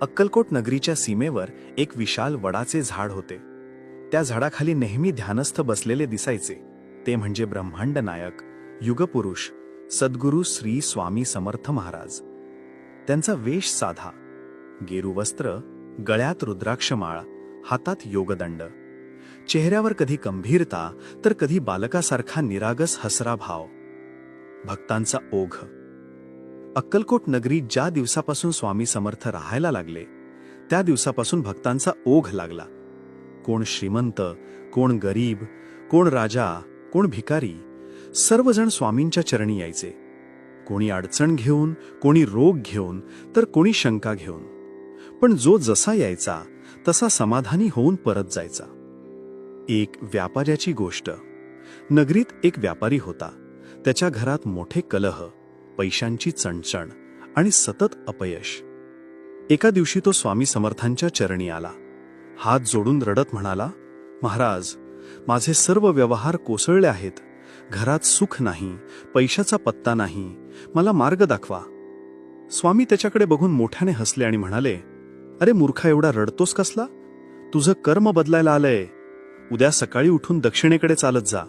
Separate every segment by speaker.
Speaker 1: अक्कलकोट नगरीच्या सीमेवर एक विशाल वडाचे झाड होते. त्या झाडाखाली नेहमी ध्यानस्थ बसलेले दिसायचे. ते म्हणजे ब्रह्मांड नायक युगपुरुष सद्गुरू श्री स्वामी समर्थ महाराज. त्यांचा वेश साधा. गेरू वस्त्र गळ्यात रुद्राक्षमाळ हातात योगदंड. चेहऱ्यावर कधी गंभीरता तर कधी बालकासारखा निरागस हसरा भाव. भक्तांचा ओघ. अक्कलकोट नगरीत ज्या दिवसापासून स्वामी समर्थ राहायला लागले त्या दिवसापासून भक्तांचा ओघ लागला. कोण श्रीमंत कोण गरीब कोण राजा कोण भिकारी सर्वजण स्वामींच्या चरणी यायचे. कोणी अडचण घेऊन कोणी रोग घेऊन तर कोणी शंका घेऊन. पण जो जसा यायचा तसा समाधानी होऊन परत जायचा. एक व्यापाऱ्याची गोष्ट. नगरीत एक व्यापारी होता. त्याच्या घरात मोठे कलह. पैशांची चणचण आणि सतत अपयश. एका दिवशी तो स्वामी समर्थांच्या चरणी आला. हात जोडून रडत म्हणाला महाराज माझे सर्व व्यवहार कोसळले आहेत. घरात सुख नाही पैशाचा पत्ता नाही. मला मार्ग दाखवा. स्वामी त्याच्याकडे बघून मोठ्याने हसले आणि म्हणाले अरे मूर्खा एवढा रडतोस कसला? तुझं कर्म बदलायला आलंय. उद्या सकाळी उठून दक्षिणेकडे चालत जा.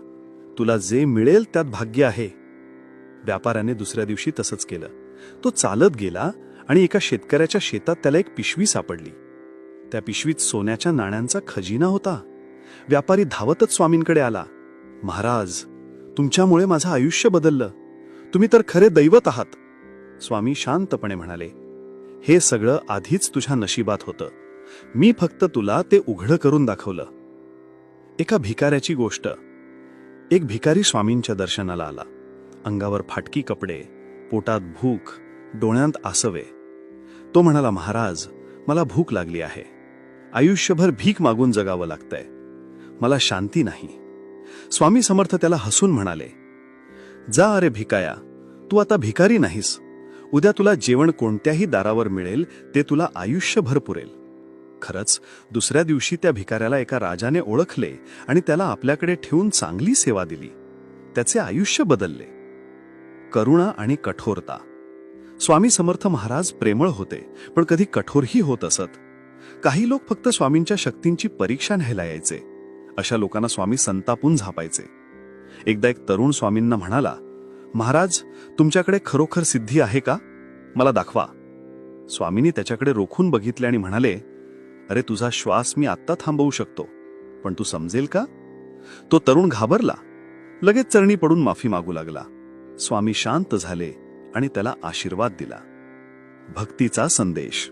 Speaker 1: तुला जे मिळेल त्यात भाग्य आहे. व्यापाऱ्याने दुसऱ्या दिवशी तसंच केलं. तो चालत गेला आणि एका शेतकऱ्याच्या शेतात त्याला एक पिशवी सापडली. त्या पिशवीत सोन्याच्या नाण्यांचा खजिना होता. व्यापारी धावतच स्वामींकडे आला. महाराज तुमच्यामुळे माझं आयुष्य बदललं. तुम्ही तर खरे दैवत आहात. स्वामी शांतपणे म्हणाले हे सगळं आधीच तुझ्या नशिबात होतं. मी फक्त तुला ते उघडं करून दाखवलं. एका भिकाऱ्याची गोष्ट. एक भिकारी स्वामींच्या दर्शनाला आला. अंगावर फाटकी कपडे पोटात भूक डोळ्यांत आसवे. तो म्हणाला महाराज मला भूक लागली आहे. आयुष्यभर भीक मागून जगावं लागतंय. मला शांती नाही. स्वामी समर्थ त्याला हसून म्हणाले जा अरे भिकाया तू आता भिकारी नाहीस. उद्या तुला जेवण कोणत्याही दारावर मिळेल ते तुला आयुष्यभर पुरेल. खरंच दुसऱ्या दिवशी त्या भिकाऱ्याला एका राजाने ओळखले आणि त्याला आपल्याकडे ठेवून चांगली सेवा दिली. त्याचे आयुष्य बदलले. करुणा आणि कठोरता. स्वामी समर्थ महाराज प्रेमळ होते पण कधी कठोरही होत असत. काही लोक फक्त स्वामींच्या शक्तींची परीक्षा न्यायला यायचे. अशा लोकांना स्वामी संतापून झापायचे. एकदा एक तरुण स्वामींना म्हणाला महाराज तुमच्याकडे खरोखर सिद्धी आहे का? मला दाखवा. स्वामींनी त्याच्याकडे रोखून बघितले आणि म्हणाले अरे तुझा श्वास मी आत्ता थांबवू शकतो. पण तू समजेल का? तो तरुण घाबरला. लगेच चरणी पडून माफी मागू लागला. स्वामी शांत झाले आणि त्याला आशीर्वाद दिला. भक्तीचा संदेश.